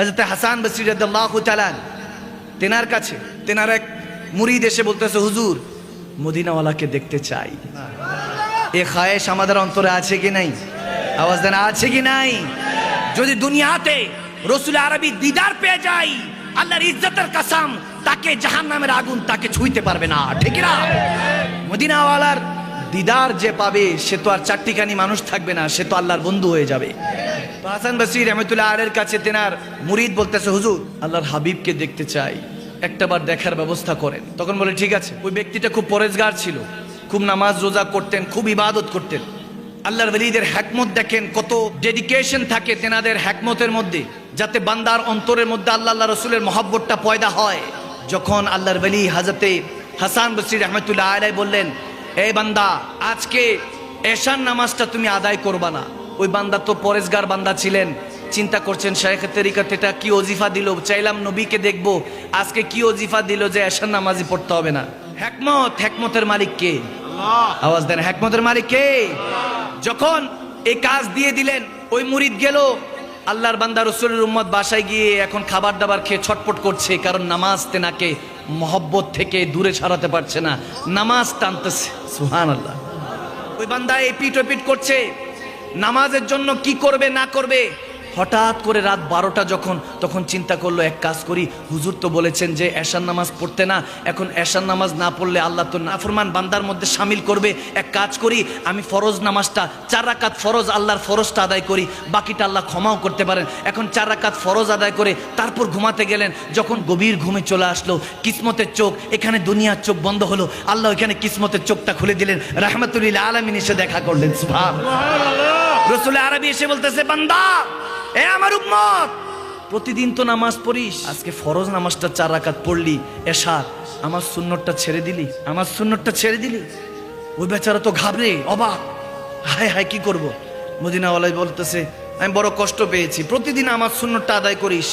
হজরত হাসান বসির রাদিয়াল্লাহু তাআলা তেনার কাছে, তেনার এক মুরিদ এসে বলতেছে, হুজুর, মদিনাওয়ালাকে দেখতে চাই। এ খায়েশ আমাদের অন্তরে আছে কি নাই? আওয়াজ দেন, আছে কি নাই? যদি দুনিয়াতে রসুল আরবি দিদার পেয়ে যাই আল্লাহর ইজ্জতের কাসাম, তাকে জাহান্নামের আগুন তাকে ছুঁইতে পারবে না। ঠিক না? মদিনাওয়ালার দিদার যে পাবে, সে তো আর চারটিখানি মানুষ থাকবে না, সে তো আল্লাহর বন্ধু হয়ে যাবে। তো হাসান বসির রহমতুল্লাহ আলের কাছে তেনার মুরিদ বলতেছে, হুজুর, আল্লাহর হাবিবকে দেখতে চাই একটাবার দেখার ব্যবস্থা করেন। তখন বলে, ঠিক আছে। ওই ব্যক্তিটা খুব পরেজগার ছিল, খুব নামাজ রোজা করতেন, খুব ইবাদত করতেন। আল্লাহর ওলিদের হ্যাকমত দেখেন, কত ডেডিকেশন থাকে তেনাদের হ্যাকমতের মধ্যে, যাতে বান্দার অন্তরের মধ্যে আল্লাহ আল্লাহ রসুলের মহব্বতটা পয়দা হয়। যখন আল্লাহর ওলি হাজতে হাসান বসির রহমতুল্লাহ আলাই বললেন এই বান্দা আজকে এশান নামাজটা তুমি আদায় করবা না। ওই বান্দা তো পরেশগার বান্দা ছিলেন। চিন্তা করছেন শেখ তরিকাত এটা কি অজিফা দিল? চাইলাম নবীকে দেখব আজকে কি অজিফা দিল যে এশান নামাজি পড়তে হবে না। হ্যাকমত হ্যাকমতের মালিক কে? আওয়াজ দেন হ্যাকমতের মালিক কে? যখন এই কাজ দিয়ে দিলেন ওই মুরিদ গেল। আল্লাহর বান্দা রসুলের উম্মত বাসায় গিয়ে এখন খাবার দাবার খেয়ে ছটপট করছে কারণ নামাজ তেনাকে মহব্বত থেকে দূরে সরাতে পারছে না। নামাজ টানতেছে। সুহান আল্লাহ ওই বান্দা এই পিট করছে। নামাজের জন্য কি করবে, না করবে হঠাৎ করে রাত বারোটা যখন, তখন চিন্তা করল, এক কাজ করি। হুজুর তো বলেছেন যে, এশার নামাজ পড়তে না, এখন এশার নামাজ না পড়লে আল্লাহ তো নাফরমান বান্দার মধ্যে সামিল করবে। এক কাজ করি, আমি ফরজ নামাজটা, চার রাকাত ফরজ আল্লাহর ফরজটা আদায় করি, বাকিটা আল্লাহ ক্ষমাও করতে পারেন। এখন চার রাকাত ফরজ আদায় করে তারপর ঘুমাতে গেলেন, যখন গভীর ঘুমে চলে আসলো, কিসমতের চোখ, এখানে দুনিয়ার চোখ বন্ধ হলো, আল্লাহ এখানে কিসমতের চোখটা খুলে দিলেন রাহমাতুল্লিল আলমিন এসে দেখা করলেন রসুল আরবি এসে বলতেছে, বান্দা এ আমার উম্মত, প্রতিদিন তো নামাজ পড়িস। আজকে ফরজ নামাজটা চার রাকাত পড়লি এশার আমার সুন্নতটা ছেড়ে দিলি, আমার সুন্নতটা ছেড়ে দিলি। ওই বেচারা তো ঘাবড়ে, অবাক। হায় হায়, কি করব? মদিনাওয়ালাই বলতেছে, আমি বড় কষ্ট পেয়েছি, প্রতিদিন আমার সুন্নতটা আদায় করিস।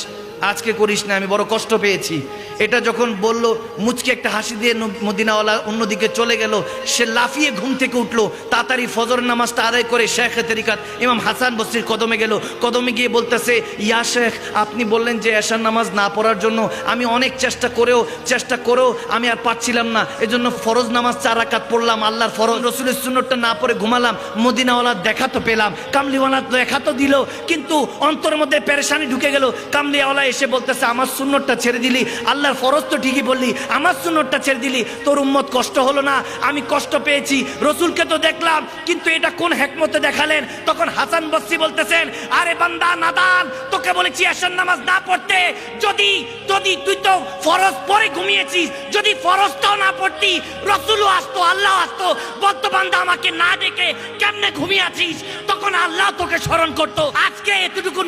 আজকে করিস না, আমি বড় কষ্ট পেয়েছি। এটা যখন বলল, মুচকে একটা হাসি দিয়ে মদিনাওয়ালা অন্যদিকে চলে গেল, সে লাফিয়ে ঘুম থেকে উঠল, তাড়াতাড়ি ফজর নামাজটা আদায় করে শেখ তরিকাত ইমাম হাসান বসির কদমে গেল। কদমে গিয়ে বলতেছে, ইয়া শেখ, আপনি বললেন যে এশার নামাজ না পড়ার জন্য আমি অনেক চেষ্টা করেও চেষ্টা করেও আমি আর পারছিলাম না। এজন্য ফরজ নামাজ চার রাকাত পড়লাম, আল্লাহর ফরজ, রসুলের সুন্নতটা না পড়ে ঘুমালাম মদিনাওয়ালার দেখা তো পেলাম। কামলিওয়ালার দেখা তো দিল, কিন্তু অন্তর মধ্যে পেরেশানি ঢুকে গেল। কামলিওয়ালা এসে বলতেছে, আমার সুন্নতটা ছেড়ে দিলি। আল্লাহর ফরজ তো ঠিকই বললি। আমার সুন্নতটা ছেড়ে দিলি। তোর উম্মত কষ্ট হলো না। আমি কষ্ট পেয়েছি। রসুলকে তো দেখলাম, কিন্তু এটা কোন হেকমতে দেখালেন? তখন হাসান বসি বলতেছেন, আরে বান্দা, নাদান, তোকে বলেছি আসার নামাজ না পড়তে। যদি যদি তুই তো ফরজ পরে ঘুমিয়েছিস, যদি ফরজটাও না পড়তি, রসুলও আসতো, আল্লাহ আসতো। বলতো, বান্দা, আমাকে না ডেকে কেমনে ঘুমিয়ে আছিস? তখন আল্লাহ তোকে স্মরণ করতো। আজকে এতটুকুন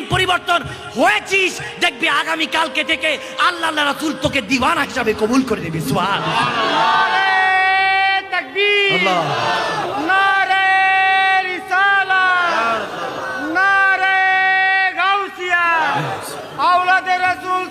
হয়েছিস দেখবি আগামী কালকে থেকে আল্লাহ আল্লাহ রাসূল তোকে দিওয়ানা হিসাবে কবুল করে দেবে সুবহান নারে তাকবীর আল্লাহ নারে রিসালাত নারে গাউসিয়া আওলাদে রাসূল